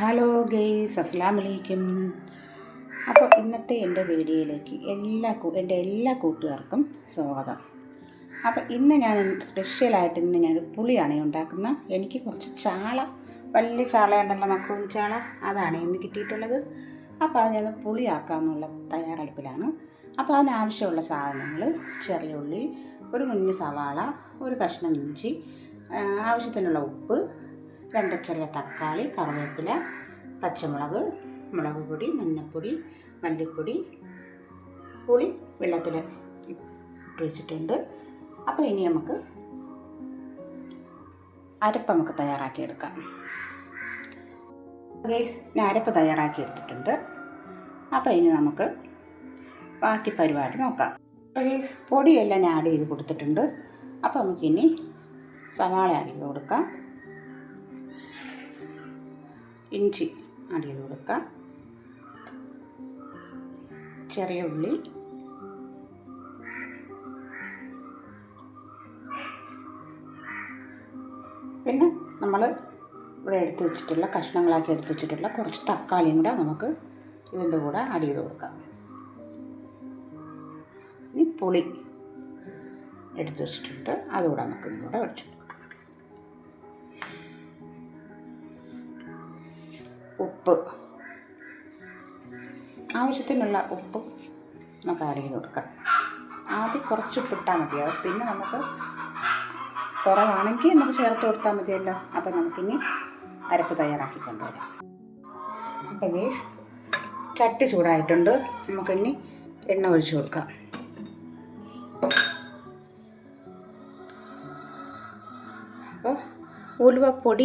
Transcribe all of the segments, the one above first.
Hello guys അസ്സാം വലൈക്കും അപ്പോൾ ഇന്നത്തെ എന്റെ വീഡിയോയിലേക്ക് എല്ലാ എന്റെ എല്ലാ കൂട്ടുകാർക്കും സ്വാഗതം. അപ്പോൾ ഇന്ന് ഞാൻ സ്പെഷ്യലായിട്ട് ഇന്ന് ഞാൻ പുളിയാണ് ഉണ്ടാക്കുന്നത് എനിക്ക് കുറച്ച് ചാള വലിയ ചാളയുണ്ടല്ലോ മക്കളും ചാള. അതാണ് ഇന്ന് കിട്ടിയിട്ടുള്ളത്. അപ്പോൾ അത് ഞാൻ പുളിയാക്കാമെന്നുള്ള തയ്യാറെടുപ്പിലാണ്. അപ്പോൾ അതിനാവശ്യമുള്ള സാധനങ്ങൾ ചെറിയ ഉള്ളി ഒരു കുഞ്ഞ് സവാള ഒരു കഷ്ണം ഇഞ്ചി ആവശ്യത്തിനുള്ള ഉപ്പ് രണ്ട് തക്കാളി കറിവേപ്പില പച്ചമുളക് മുളക് പൊടി മഞ്ഞൾപ്പൊടി മല്ലിപ്പൊടി പുളി വെള്ളത്തിൽ ഇട്ട് വെച്ചിട്ടുണ്ട്. അപ്പോൾ ഇനി നമുക്ക് അരപ്പ് നമുക്ക് തയ്യാറാക്കിയെടുക്കാം. ഗൈസ് ഞാൻ അരപ്പ് തയ്യാറാക്കി എടുത്തിട്ടുണ്ട് അപ്പോൾ ഇനി നമുക്ക് ബാക്കി പരിപാടി നോക്കാം. ഗൈസ് പൊടിയെല്ലാം ഞാൻ ആഡ് ചെയ്ത് കൊടുത്തിട്ടുണ്ട്. അപ്പോൾ നമുക്കിനി സവാള ആഡ് ചെയ്ത് കൊടുക്കാം. ഇഞ്ചി ആഡ് ചെയ്ത് കൊടുക്കാം ചെറിയ ഉള്ളി. പിന്നെ നമ്മൾ ഇവിടെ എടുത്ത് വെച്ചിട്ടുള്ള കഷ്ണങ്ങളാക്കി എടുത്ത് വെച്ചിട്ടുള്ള കുറച്ച് തക്കാളിയും കൂടെ നമുക്ക് ഇതിന്റെ കൂടെ ആഡ് ചെയ്ത് കൊടുക്കാം. ഇനി പുളി എടുത്ത് വെച്ചിട്ടുണ്ട്. അതുകൂടെ നമുക്ക് ഇതിലൂടെ ഒഴിച്ചു ഉപ്പ്. ആവശ്യത്തിനുള്ള ഉപ്പ് നമുക്ക് ആഡ് ചെയ്ത് കൊടുക്കാം. ആദ്യം കുറച്ച് ഉപ്പിട്ടാൽ മതിയാവും പിന്നെ നമുക്ക് കുറവാണെങ്കിൽ നമുക്ക് ചേർത്ത് കൊടുത്താൽ മതിയല്ലോ. അപ്പോൾ നമുക്കിനി അരപ്പ് തയ്യാറാക്കി കൊണ്ടുവരാം. അപ്പോൾ ഗേസ് ചട്ടി ചൂടായിട്ടുണ്ട്. നമുക്കിനി എണ്ണ ഒഴിച്ചു കൊടുക്കാം. അപ്പോൾ ഉലുവ ഉലുവപ്പൊടി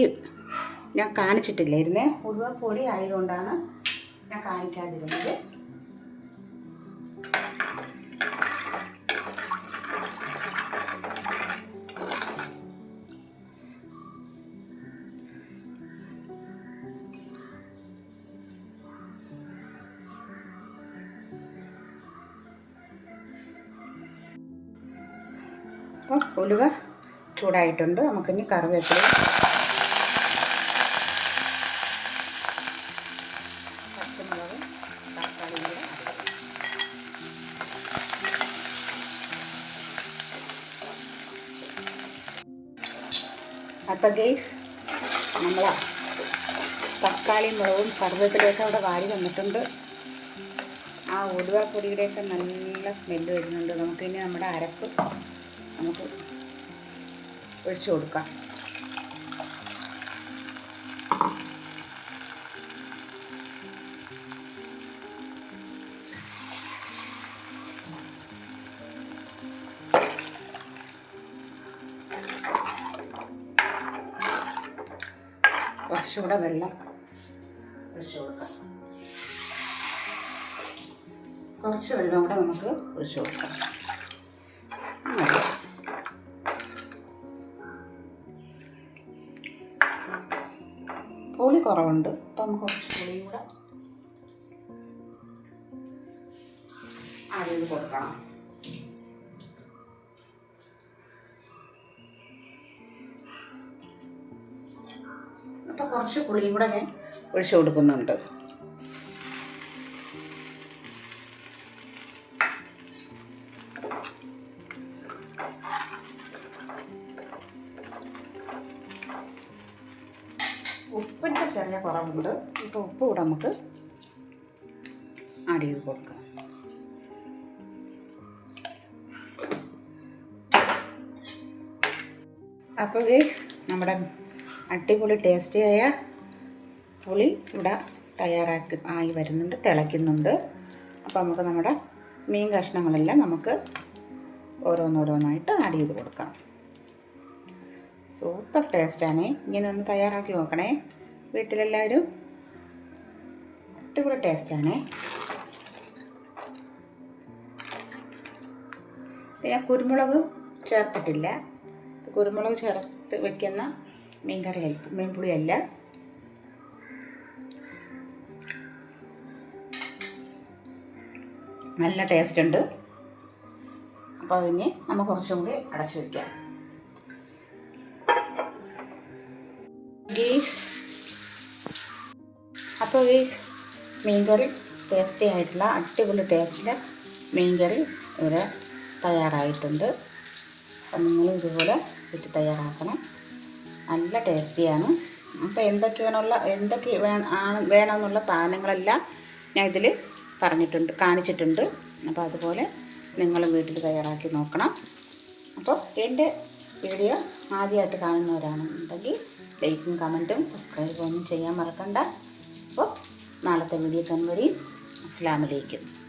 ഞാൻ കാണിച്ചിട്ടില്ലായിരുന്നേ. മുഴുവൻ പൊടി ആയതുകൊണ്ടാണ് ഞാൻ കാണിക്കാതിരുന്നത്. അപ്പോൾ ഉലുവ ചൂടായിട്ടുണ്ട്. നമുക്കിനി കറിവേപ്പില പച്ചമുളക് തക്കാളി കൂടെ അപ്പം ഗെയ്സ് നമ്മൾ തക്കാളി മുളകും കറുവേപ്പിലയൊക്കെ അവിടെ വാരി വന്നിട്ടുണ്ട്. ആ ഉലുവ പൊടിയുടെയൊക്കെ നല്ല സ്മെല്ല് വരുന്നുണ്ട്. നമുക്കിനി നമ്മുടെ അരപ്പ് നമുക്ക് ഒഴിച്ചു കൊടുക്കാം. കുറച്ചുകൂടെ വെള്ളം ഒഴിച്ചു കൊടുക്കാം. കുറച്ച് വെള്ളം കൂടെ നമുക്ക് ഒഴിച്ചു കൊടുക്കാം. പുളി കുറവുണ്ട്. അപ്പം നമുക്ക് കുറച്ച് പുളിയും കൂടെ അതിൽ കൊടുക്കണം. അപ്പം കുറച്ച് പുളിയും കൂടെ ഞാൻ ഒഴിച്ചു കൊടുക്കുന്നുണ്ട്. ഉപ്പിന്റെ ചെറിയ കുറവുണ്ട്. ഇപ്പോൾ ഉപ്പ് കൂടെ നമുക്ക് ആഡ് ചെയ്ത് കൊടുക്കാം. അപ്പോൾ നമ്മുടെ അടിപൊളി ടേസ്റ്റിയായ പുളി ഇവിടെ തയ്യാറാക്കി ആയി വരുന്നുണ്ട് തിളയ്ക്കുന്നുണ്ട്. അപ്പോൾ നമുക്ക് നമ്മുടെ മീൻ കഷ്ണങ്ങളെല്ലാം നമുക്ക് ഓരോന്നോരോന്നായിട്ട് ആഡ് ചെയ്ത് കൊടുക്കാം. സൂപ്പർ ടേസ്റ്റാണേ ഇങ്ങനെ ഒന്ന് തയ്യാറാക്കി നോക്കണേ. വീട്ടിലെല്ലാവരും അടിപൊളി ടേസ്റ്റാണേ ഞാൻ കുരുമുളക് ചേർത്തിട്ടില്ല. കുരുമുളക് ചേർത്ത് വെക്കുന്ന മീൻ കറി മീൻ പുളിയല്ല. നല്ല ടേസ്റ്റ് ഉണ്ട്. അപ്പോൾ അതിന് നമുക്ക് കുറച്ചും കൂടി അടച്ചു വയ്ക്കാം ഗീസ്. അപ്പോൾ ഈ മീൻകറി ടേസ്റ്റി ആയിട്ടുള്ള അടിപൊളി ടേസ്റ്റിലെ മീൻകറി ഇവിടെ തയ്യാറായിട്ടുണ്ട്. അപ്പം നിങ്ങൾ ഇതുപോലെ വെച്ച് തയ്യാറാക്കണം. നല്ല ടേസ്റ്റിയാണ്. അപ്പോൾ എന്തൊക്കെയാണുള്ള എന്തൊക്കെ ആണ് വേണമെന്നുള്ള സാധനങ്ങളെല്ലാം ഞാൻ ഇതിൽ പറഞ്ഞിട്ടുണ്ട് കാണിച്ചിട്ടുണ്ട്. അപ്പോൾ അതുപോലെ നിങ്ങൾ വീട്ടിൽ തയ്യാറാക്കി നോക്കണം. അപ്പോൾ എന്റെ വീഡിയോ ആദ്യമായിട്ട് കാണുന്നവരാണെന്നുണ്ടെങ്കിൽ ലൈക്കും കമന്റും സബ്സ്ക്രൈബും ഒന്നും ചെയ്യാൻ മറക്കണ്ട. അപ്പോൾ നാളത്തെ വീഡിയോ തന്നെ വരെയും വലൈക്കും